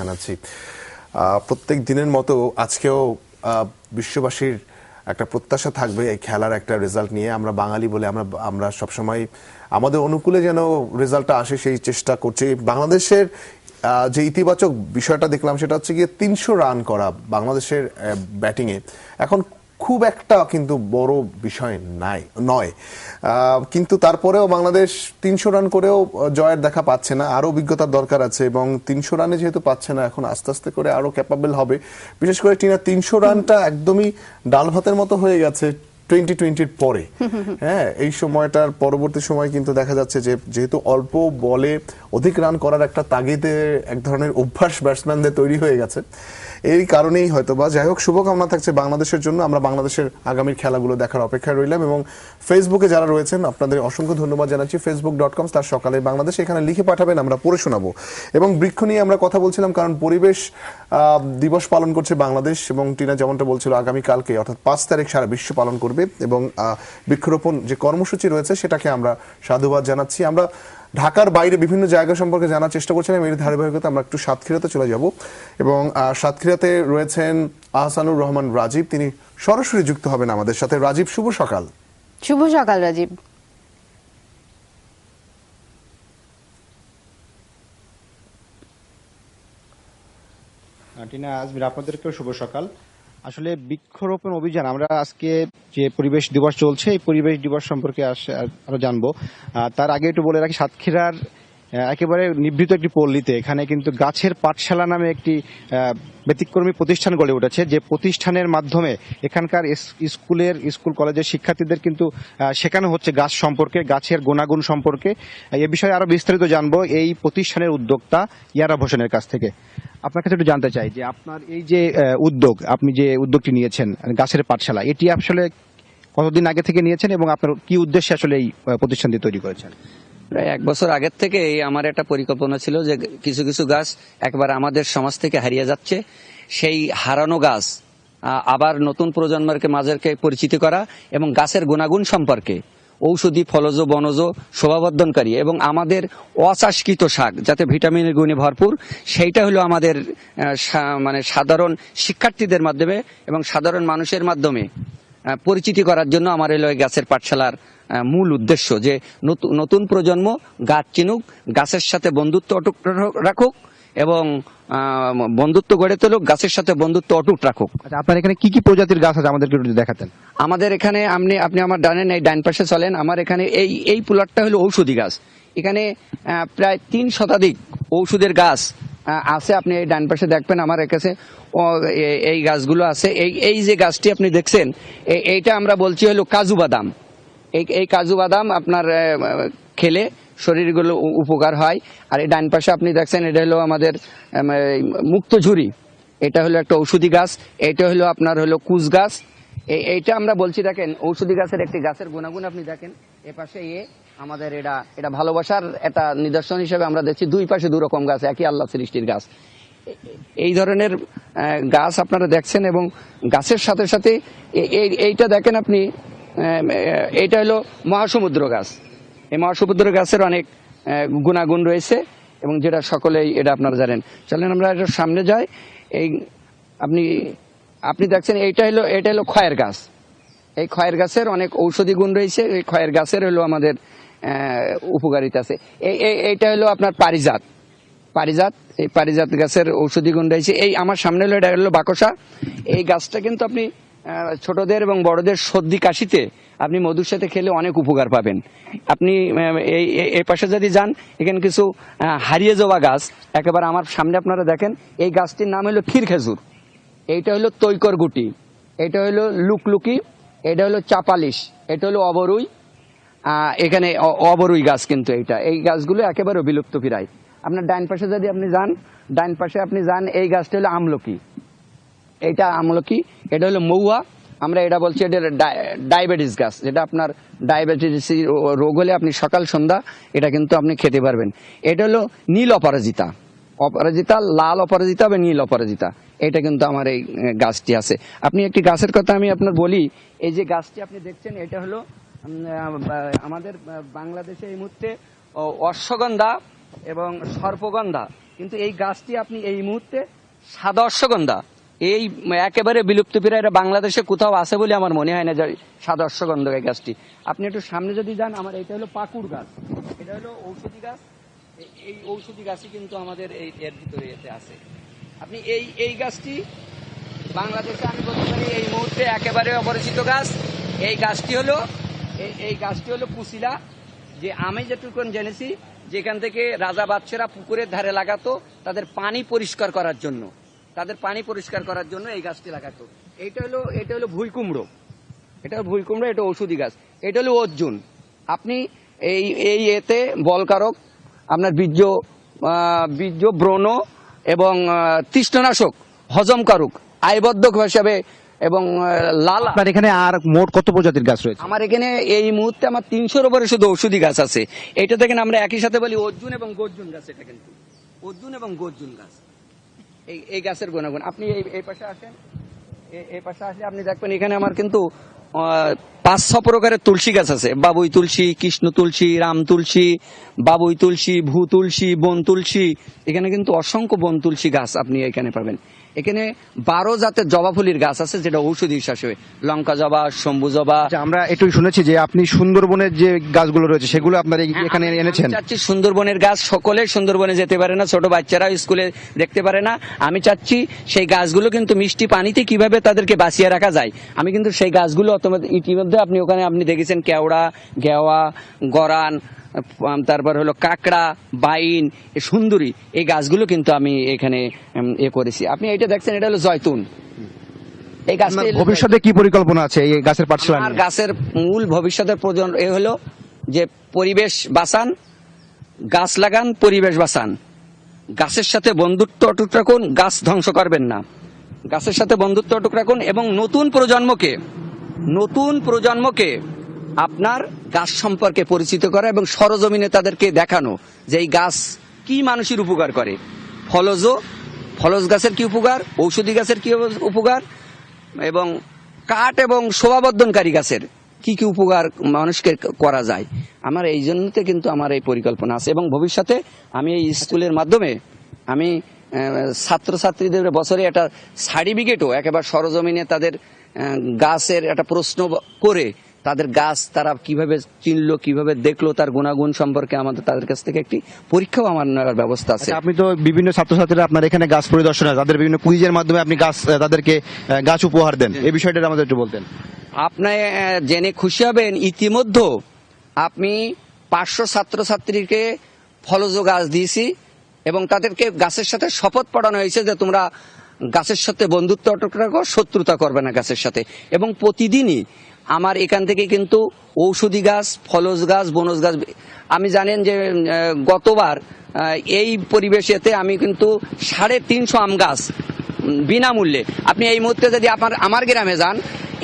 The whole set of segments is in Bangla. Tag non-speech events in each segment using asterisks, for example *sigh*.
জানাচ্ছি। প্রত্যেক দিনের মতো আজকেও বিশ্ববাসীর একটা প্রত্যাশা থাকবে এই খেলার একটা রেজাল্ট নিয়ে। আমরা বাঙালি বলে আমরা আমরা সবসময় আমাদের অনুকূলে যেন রেজাল্টটা আসে সেই চেষ্টা করছি। বাংলাদেশের যে ইতিবাচক বিষয়টা দেখলাম সেটা হচ্ছে গিয়ে তিনশো রান করা বাংলাদেশের ব্যাটিংয়ে এখন খুব একটা কিন্তু বড় বিষয় নাই নয়। কিন্তু তারপরেও বাংলাদেশ তিনশো রান করেও জয়ের দেখা পাচ্ছে না আরও অভিজ্ঞতার দরকার আছে এবং তিনশো রানে যেহেতু পাচ্ছে না এখন আস্তে আস্তে করে আরও ক্যাপাবেল হবে। বিশেষ করে টিনা তিনশো রানটা একদমই ডাল ভাতের মতো হয়ে গেছে টোয়েন্টি টোয়েন্টির পরে। *laughs* হ্যাঁ এই সময়টার পরবর্তী সময় কিন্তু দেখা যাচ্ছে যে যেহেতু অল্প বলে অধিক রান করার একটা তাগিদে এক ধরনের অভ্যাস ব্যাটসম্যানদের তৈরি হয়ে গেছে। এই কারণেই হয়তো বা যাই হোক, শুভকামনা থাকছে বাংলাদেশের জন্য। আমরা বাংলাদেশের আগামীর খেলাগুলো দেখার অপেক্ষায় রইলাম এবং ফেসবুকে যারা রয়েছেন, আপনাদের অসংখ্য ধন্যবাদ জানাচ্ছি। ফেসবুক ডট কম তার সকালে বাংলাদেশ। এখানে লিখে পাঠাবেন, আমরা পড়ে শোনাবো। এবং বৃক্ষ নিয়ে আমরা কথা বলছিলাম, কারণ পরিবেশ দিবস পালন করছে বাংলাদেশ এবং টিনা যেমনটা বলছিল, আগামীকালকে, অর্থাৎ পাঁচ তারিখ সারা বিশ্ব পালন করবে এবং বৃক্ষরোপণ যে কর্মসূচি রয়েছে, সেটাকে আমরা সাধুবাদ জানাচ্ছি। আমরা ঢাকার বাইরে বিভিন্ন জায়গা সম্পর্কে জানার চেষ্টা করছিলাম এর ধারাবাহিকতা আমরা একটু সাতক্ষীরাতে চলে যাব। এবং সাতক্ষীরাতে রয়েছেন আহসানুর রহমান রাজীব। তিনি সরাসরি যুক্ত হবেন আমাদের সাথে। রাজীব শুভ সকাল। শুভ সকাল রাজীব। টিনা আজমির আপনাদেরকেও শুভ সকাল। আসলে বৃক্ষরোপণ অভিযান, আমরা আজকে যে পরিবেশ দিবস চলছে, এই পরিবেশ দিবস সম্পর্কে আরও জানব। তার আগে একটু বলে রাখি, সাতক্ষীরার একেবারে নিভৃত একটি পল্লীতে। এখানে কিন্তু গাছের পাঠশালা নামে একটি ব্যতিক্রমী প্রতিষ্ঠান গড়ে উঠেছে, যে প্রতিষ্ঠানের মাধ্যমে এখানকার স্কুলের, স্কুল কলেজের শিক্ষার্থীদের কিন্তু শেখানো হচ্ছে গাছ সম্পর্কে, গাছের গুণাগুণ সম্পর্কে। এ বিষয়ে আরও বিস্তারিত জানব এই প্রতিষ্ঠানের উদ্যোক্তা ইয়ারা হোসেনের কাছ থেকে। আপনার কাছে একটু জানতে চাই যে আপনার এই যে উদ্যোগ, আপনি যে উদ্যোগটি নিয়েছেন, গাছের পাঠশালা, এটি আসলে কতদিন আগে থেকে নিয়েছেন এবং আপনার কি উদ্দেশ্যে আসলে এই প্রতিষ্ঠানটি তৈরি করেছেন? প্রায় এক বছর আগের থেকে আমার একটা পরিকল্পনা ছিল যে কিছু কিছু গাছ একবার আমাদের সমাজ থেকে হারিয়ে যাচ্ছে। সেই হারানো গাছ আবার নতুন প্রজন্মকে মাঝেরকে পরিচিত করা এবং গাছের গুণাগুণ সম্পর্কে ঔষধি, ফলজ, বনজ, শোভাবর্ধনকারী এবং আমাদের অচাষকৃত শাক যাতে ভিটামিনের গুণে ভরপুর, সেইটা হলো আমাদের মানে সাধারণ শিক্ষার্থীদের মাধ্যমে এবং সাধারণ মানুষের মাধ্যমে পরিচিতি করার জন্য আমার এলো গাছের পাঠশালার মূল উদ্দেশ্য যে নতু- নতুন প্রজন্ম গাছ চিনুক গাছের সাথে বন্ধুত্ব অটুট রাখুক এবং বন্ধুত্ব গড়ে তুলুক গাছের সাথে বন্ধুত্ব অটুট রাখুক। আচ্ছা আপনার এখানে কি কি প্রজাতির গাছ আছে আমাদেরকে একটু দেখাতেন? আমাদের এখানে আপনি আপনি আমার ডানেন এই ডান পাশে চলেন। আমার এখানে এই এই প্লটটা হলো ঔষধি গাছ। এখানে প্রায় তিন শতাধিক ঔষধের গাছ আছে। আপনি এই ডান পাশে দেখবেন আমার কাছে এই গাছগুলো আছে। এই এই যে গাছটি আপনি দেখছেন এইটা আমরা বলছি হলো কাজু বাদাম। এই কাজু বাদাম আপনার খেলে শরীরগুলো উপকার হয়। আর এই ডান পাশে আপনি দেখছেন এটা হলো আমাদের আম, মুক্ত ঝুরি। এটা হলো একটা ঔষধি গাছ এটা হলো আপনার হলো কুচ গাছ। এই- এইটা আমরা বলছি দেখেন ঔষধি গাছের একটি গাছের গুণাগুণ আপনি দেখেন। এ পাশে এ আমাদের এটা এটা ভালোবাসার একটা নিদর্শন হিসেবে আমরা দেখছি দুই পাশে দু রকম গাছ একই আল্লাহ সৃষ্টির গাছ। এই ধরনের গাছ আপনারা দেখছেন এবং গাছের সাথে সাথে এইটা দেখেন আপনি এইটা হলো মহাসমুদ্র গাছ। এই মহাসমুদ্র গাছের অনেক গুণাগুণ রয়েছে এবং যেটা সকলেই এটা আপনারা জানেন। চলেন আমরা এটার সামনে যাই। এই আপনি আপনি দেখছেন এইটা হলো, এটা হলো খয়ের গাছ। এই খয়ের গাছের অনেক ঔষধি গুণ রয়েছে। এই খয়ের গাছের হলো আমাদের উপকারিতা আছে। এই, এই- এইটা হলো আপনার পারিজাত। পারিজাত, এই পারিজাত গাছের ঔষধি গুণ রয়েছে। এই আমার সামনে হলো, এটা হলো বাকসা। এই গাছটা কিন্তু আপনি ছোটদের এবং বড়দের সর্দি কাশিতে আপনি মধুর সাথে খেলে অনেক উপকার পাবেন। আপনি এই এই- পাশে যদি যান, এখানে কিছু হারিয়ে যাওয়া গাছ। একেবারে আমার সামনে আপনারা দেখেন, এই গাছটির নাম হলো ক্ষীর খেজুর। এইটা হলো তৈকর গুটি। এটা হলো লুকলুকি। এটা হলো চাপালিশ। এটা হলো অবরুই। এখানে অবরুই গাছ কিন্তু এইটা। এই গাছগুলো একেবারে বিলুপ্ত প্রায়। আপনার ডাইন পাশে যদি আপনি যান ডাইন পাশে আপনি যান, এই গাছটা হলো আমলকি। এটা আমলকি এটা হলো মৌয়া। আমরা এটা বলছি এটা ডায়াবেটিস গাছ। যেটা আপনার ডায়াবেটিস রোগ হলে আপনি সকাল, সন্ধ্যা এটা কিন্তু আপনি খেতে পারবেন। এটা হলো নীল অপরাজিতা। অপরাজিতা, লাল অপরাজিতা বা নীল অপরাজিতা। এটা কিন্তু আমার এই গাছটি আছে। আপনি একটি গাছের কথা আমি আপনার বলি। এই যে গাছটি আপনি দেখছেন, এটা হলো আমাদের বাংলাদেশে এই মুহূর্তে অশ্বগন্ধা এবং সর্পগন্ধা। কিন্তু এই গাছটি আপনি এই মুহূর্তে সাদা অশ্বগন্ধা। এই একেবারে বিলুপ্ত প্রায় বাংলাদেশে কোথাও আছে বলে আমার মনে হয় না যে সাদা অশ্বগন্ধা এই গাছটি। আপনি একটু সামনে যদি যান, আমার এটা হলো পাকুড় গাছ। এটা হলো ঔষধি গাছ। এই ঔষধি গাছই কিন্তু আমাদের এই এর ভিতরে এতে আছে। আপনি এই এই গাছটি বাংলাদেশে আমি বলতে পারি এই মুহূর্তে একেবারে অপরিচিত গাছ। এই গাছটি হলো এই- গাছটি হলো কুশিলা যে আমি যেটুকু জেনেছি, যেখান থেকে রাজা বাচ্চারা পুকুরের ধারে লাগাতো, তাদের পানি পরিষ্কার করার জন্য। তাদের পানি পরিষ্কার করার জন্য এই গাছটি লাগাতো। এইটা হলো এটা হলো ভুই কুমড়ো। এটা হলো ভুই কুমড়ো এটা ওষুধি গাছ। এটা হলো অর্জুন। আপনি এই এই এতে বলকারক আপনার বীর্য বীর্য ব্রণ এবং তৃষ্ণনাশক হজমকারক আয়বদ্ধক হিসাবে এবং লাল। আপনার এখানে আর মোট কত প্রজাতির গাছ রয়েছে? আমার এখানে এই মুহূর্তে আমার তিনশোর উপরে শুধু ঔষধি গাছ আছে। এটা দেখেন আমরা একই সাথে বলি অর্জুন এবং গর্জুন গাছ এটা কিন্তু। অর্জুন এবং গর্জুন গাছ। এই এই গাছের গুণাগুণ। আপনি এই পাশে আসেন। এই পাশে আসলে আপনি দেখবেন এখানে আমার কিন্তু পাঁচ, ছ প্রকারের তুলসী গাছ আছে। বাবুই তুলসী, কৃষ্ণ তুলসী, রাম তুলসী, বাবুই তুলসী, ভূ তুলসী, বন তুলসী। এখানে কিন্তু অসংখ্য বন তুলসী গাছ আপনি এখানে পাবেন। এখানে বারো জাতের জবা ফুলির গাছ আছে যেটা ঔষধি হিসাবে লঙ্কা জবা শম্ভু জবা। আচ্ছা, আমরা একটু শুনেছি যে আপনি সুন্দরবনের যে গাছগুলো রয়েছে সেগুলো আপনার হ্যাঁ, এখানে এনেছেন। চাচ্ছি সুন্দরবনের গাছ সকলে সুন্দরবনে যেতে পারে না ছোট বাচ্চারা স্কুলে দেখতে পারে না। আমি চাচ্ছি সেই গাছগুলো কিন্তু মিষ্টি পানিতে কীভাবে তাদেরকে বাঁচিয়ে রাখা যায়। আমি কিন্তু সেই গাছগুলো ইতিমধ্যে আপনি ওখানে আপনি দেখেছেন কেওড়া গেওয়া গরান তারপর হলো কাকড়া বাইন সুন্দরী এই গাছগুলো কিন্তু আমি এখানে এ করেছি। আপনি এটা দেখছেন এটা হলো জয়তুন। এই গাছটা ভবিষ্যতে কি পরিকল্পনা আছে এই গাছের পাঠশালা গাছের মূল ভবিষ্যতের প্রয়োজন এ হলো যে পরিবেশ বাঁচান গাছ লাগান পরিবেশ বাঁচান গাছের সাথে বন্ধুত্ব অটুট রাখুন গাছ ধ্বংস করবেন না। গাছের সাথে বন্ধুত্ব অটুট রাখুন এবং নতুন প্রজন্মকে নতুন প্রজন্মকে আপনার গাছ সম্পর্কে পরিচিত করা এবং সরজমিনে তাদেরকে দেখানো যে এই গাছ কি মানুষের উপকার করে। ফলজ ফলজ গাছের কি উপকার, ঔষধি গাছের কি উপকার, এবং কাঠ এবং শোভাবর্ধনকারী গাছের কি কি উপকার মানুষকে করা যায়। আমার এই জন্যতে কিন্তু আমার এই পরিকল্পনা আছে এবং ভবিষ্যতে আমি এই স্কুলের মাধ্যমে আমি ছাত্রছাত্রীদের বছরে একটা সার্টিফিকেটও, একেবারে সরজমিনে তাদের গাছের একটা প্রশ্ন করে তাদের গাছ তারা কীভাবে চিনলো কীভাবে দেখল তার গুণাগুণ সম্পর্কে আমাদের তাদের কাছ থেকে একটি পরীক্ষাও আমার নেওয়ার ব্যবস্থা আছে। আচ্ছা, আপনি তো বিভিন্ন ছাত্রছাত্রীরা আপনার এখানে গাছ পরিদর্শনে তাদের বিভিন্ন কুইজের মাধ্যমে আপনি গাছ তাদেরকে গাছ উপহার দেন। এই বিষয়টা আমাদের একটু বলতেন। আপনি জেনে খুশি হবেন ইতিমধ্যে আপনি পাঁচশো ছাত্রছাত্রীকে ফলজ গাছ দিয়েছি এবং তাদেরকে গাছের সাথে শপথ পড়ানো হয়েছে যে তোমরা গাছের সাথে বন্ধুত্ব অটুট রাখো শত্রুতা করবে না গাছের সাথে। এবং প্রতিদিনই আমার এখান থেকে কিন্তু ঔষধি গাছ, ফলস গাছ, বনজ গাছ, আমি জানেন যে গতবার এই পরিবেশেতে আমি কিন্তু সাড়ে তিনশো আম গাছ বিনামূল্যে। আপনি এই মুহূর্তে যদি আপনার, আমার গ্রামে যান,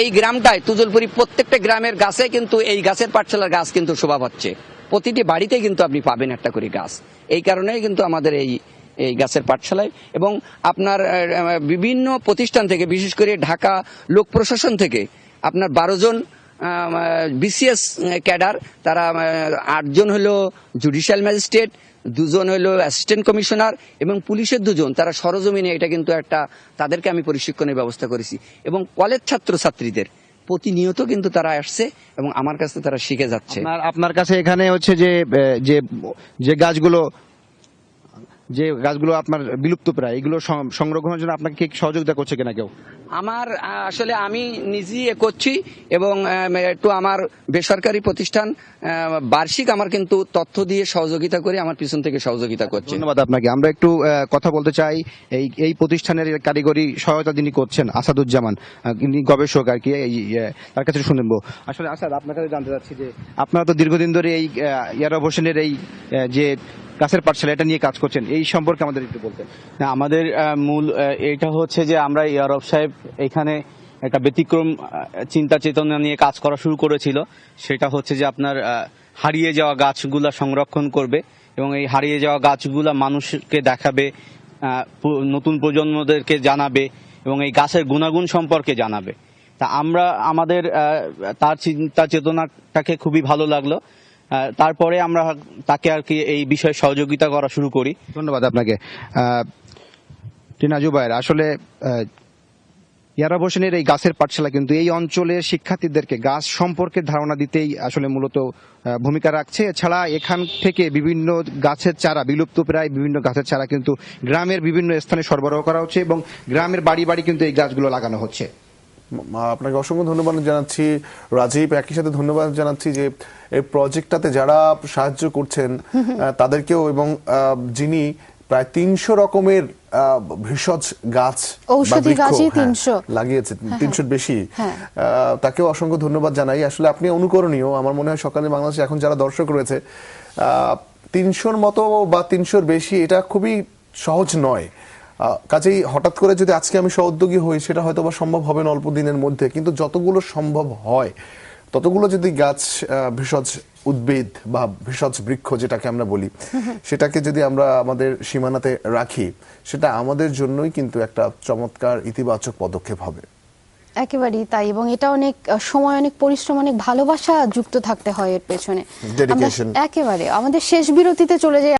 এই গ্রামটায়, তুজলপুরি প্রত্যেকটা গ্রামের গাছে কিন্তু এই গাছের পাঠশালার গাছ কিন্তু শোভা পাচ্ছে। প্রতিটি বাড়িতে কিন্তু আপনি পাবেন একটা করে গাছ। এই কারণেই কিন্তু আমাদের এই এই গাছের পাঠশালায় এবং আপনার বিভিন্ন প্রতিষ্ঠান থেকে, বিশেষ করে ঢাকা লোক প্রশাসন থেকে আপনার বারো জন বিসিএস ক্যাডার, তারা আটজন হলো জুডিশিয়াল ম্যাজিস্ট্রেট, দুজন হলো অ্যাসিস্ট্যান্ট কমিশনার এবং পুলিশের দুজন, তারা সরজমিনে এটা কিন্তু একটা, তাদেরকে আমি প্রশিক্ষণের ব্যবস্থা করেছি। এবং কলেজ ছাত্র ছাত্রীদের প্রতিনিয়ত কিন্তু তারা আসছে এবং আমার কাছে তারা শিখে যাচ্ছে। আপনার কাছে এখানে হচ্ছে যে যে গাছগুলো যে গাছগুলো আপনার বিলুপ্ত প্রায় এগুলো সংরক্ষণের জন্য আপনাকে কি সহযোগিতা করছে কিনা কেউ? আমার আসলে আমি নিজেই এ করছি এবং একটু আমার বেসরকারি প্রতিষ্ঠান বার্ষিক আমার কিন্তু তথ্য দিয়ে সহযোগিতা করে আমার পিছন থেকে সহযোগিতা করছে। ধন্যবাদ আপনাকে। আমরা একটু কথা বলতে চাই এই এই প্রতিষ্ঠানের কারিগরি সহায়তা তিনি করছেন আসাদুজ্জামান ইনি গবেষক আর কি এই তার কাছে শুনব আসলে আসাদ আপনার কাছে জানতে চাচ্ছি যে আপনারা তো দীর্ঘদিন ধরে এই আহ, ইয়ারব হোসেনের এই যে গাছের পাঠশালা এটা নিয়ে কাজ করছেন এই সম্পর্কে আমাদের একটু বলতেন। না, আমাদের মূল এটা হচ্ছে যে আমরা ইয়ারব সাহেব এখানে একটা ব্যতিক্রম চিন্তা চেতনা নিয়ে কাজ করা শুরু করেছিল। সেটা হচ্ছে যে আপনার হারিয়ে যাওয়া গাছগুলা সংরক্ষণ করবে এবং এই হারিয়ে যাওয়া গাছগুলা মানুষকে দেখাবে নতুন প্রজন্মদেরকে জানাবে এবং এই গাছের গুণাগুণ সম্পর্কে জানাবে। তা আমরা আমাদের তার চিন্তা চেতনাটাকে খুবই ভালো লাগল। তারপরে আমরা তাকে আর কি এই বিষয়ে সহযোগিতা করা শুরু করি। ধন্যবাদ আপনাকে। টিনা জুবাইর আসলে ইয়ারা হোসেনের এই গাছের পাঠশালা কিন্তু এই অঞ্চলের শিক্ষার্থীদেরকে গাছ সম্পর্কে ধারণা দিতেই আসলে মূলত ভূমিকা রাখছে। এছাড়া এখান থেকে বিভিন্ন গাছের চারা, বিলুপ্ত প্রায় বিভিন্ন গাছের চারা কিন্তু গ্রামের বিভিন্ন স্থানে সরবরাহ করা হচ্ছে এবং গ্রামের বাড়ি বাড়ি কিন্তু এই গাছগুলো লাগানো হচ্ছে। আপনাকে অসংখ্য ধন্যবাদ জানাচ্ছি। রাজীব একই সাথে ধন্যবাদ জানাচ্ছি যে এই প্রজেক্টটাতে যারা সাহায্য করছেন তাদেরকেও এবং যিনি প্রায় তিনশো রকমের ভেষজ গাছ ঔষধি বৃক্ষ, গাছই হ্যাঁ, 300 লাগিয়েছে তিনশোর বেশি। হ্যাঁ। আহ, তাকেও অসংখ্য ধন্যবাদ জানাই। আসলে আপনি অনুকরণীয় আমার মনে হয় সকালে বাংলাদেশে এখন যারা দর্শক রয়েছে তিনশোর মতো বা তিনশোর বেশি এটা খুবই সহজ নয়। কাজেই হঠাৎ করে যদি আজকে আমি সহোদ্যোগী হই সেটা হয়তো বা সম্ভব হবে না অল্প দিনের মধ্যে। কিন্তু যতগুলো সম্ভব হয় ততগুলো যদি গাছ ভেষজ উদ্ভিদ বা ভেষজ বৃক্ষ যেটাকে আমরা বলি *laughs* সেটাকে যদি আমরা আমাদের সীমানাতে রাখি সেটা আমাদের জন্যই কিন্তু একটা চমৎকার ইতিবাচক পদক্ষেপ হবে। একেবারেই তাই এবং এটা অনেক সময় অনেক পরিশ্রম অনেক ভালোবাসা যুক্ত থাকতে হয় এর পেছনে। একেবারে আমাদের শেষ বিরতিতে চলে যাই।